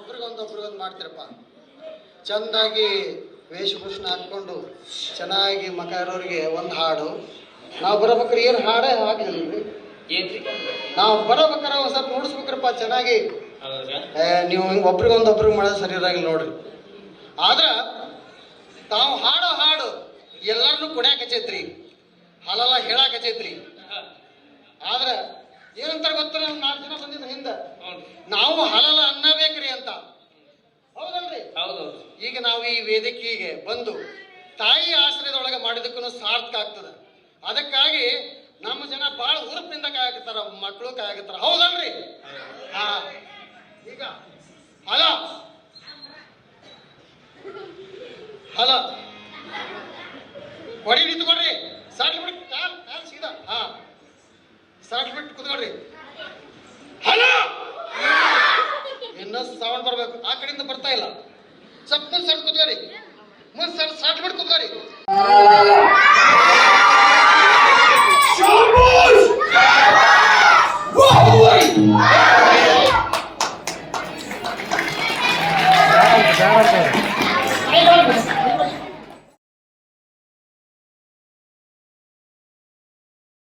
ಮಾಡ್ತೀರಪ್ಪ. ಚೆಂದಾಗಿ ವೇಷಭೂಷಣ ಹಾಕ್ಕೊಂಡು ಚೆನ್ನಾಗಿ ಮಕ ಇರೋರಿಗೆ ಒಂದು ಹಾಡು. ನಾವು ಬರಬೇಕಾರೆ ಏನು ಹಾಡೇ ಹಾಕಿದ್ರಿ ನಾವು ಬರಬೇಕಾರೆ ಒಂದು ಸ್ವಲ್ಪ ನೋಡಿಸ್ಬೇಕ್ರಪ್ಪ ಚೆನ್ನಾಗಿ. ಏ, ನೀವು ಹಿಂಗೆ ಒಬ್ರಿಗೊಂದು ಒಬ್ರಿಗೆ ಮಾಡೋದು ಸರಿ ಇರಾಗಿಲ್ಲ ನೋಡ್ರಿ. ಆದ್ರೆ ತಾವು ಹಾಡೋ ಹಾಡು ಎಲ್ಲರನ್ನೂ ಕುಡ್ಯಾಕ ಹಚ್ಚೈತ್ರಿ. ಹಾಲೆಲ್ಲ ಹೇಳಾಕ ಹಚ್ಚೈತ್ರಿ. ಏನಂತ ಏನಂತಾರ ಗೊತ್ತಿಲ್ಲ ನಾಲ್ಕು ಜನ ಬಂದಿದ್ರು ಹಿಂದೆ? ನಾವು ಹಲಲ ಈಗ ನಾವು ಈ ವೇದಿಕೆಗೆ ಬಂದು ತಾಯಿ ಆಶ್ರಯದೊಳಗೆ ಮಾಡಿದಕ್ಕೂ ಸಾರ್ಥಕ ಆಗ್ತದೆ. ಅದಕ್ಕಾಗಿ ನಮ್ಮ ಜನ ಬಹಳ ಹುರುಪಿನಿಂದ ಕಾಯಕತ್ತಾರ, ಮಕ್ಕಳು ಕಾಯಕತ್ತಾರ. ಹೌದಲ್ರಿ? ಈಗ, ಹಲೋ. ಹಲೋ. ಹೊಡಿ ನಿಂತ್ಕೊಡ್ರಿ ಸಾಟ್ಲಿ ಬಿಟ್ಟು ಕಾಲ್ ಕಾಲ್ ಸೀದಾ. ಹಾ. ಸಾಟ್ಲಿ ಬಿಟ್ಟು ಕುತ್ಕೊಡ್ರಿ ಹಲ. ಸರ್ ಸಾಟ್ ಬಿಟ್ಟು ಕುತ್ಕೋರಿ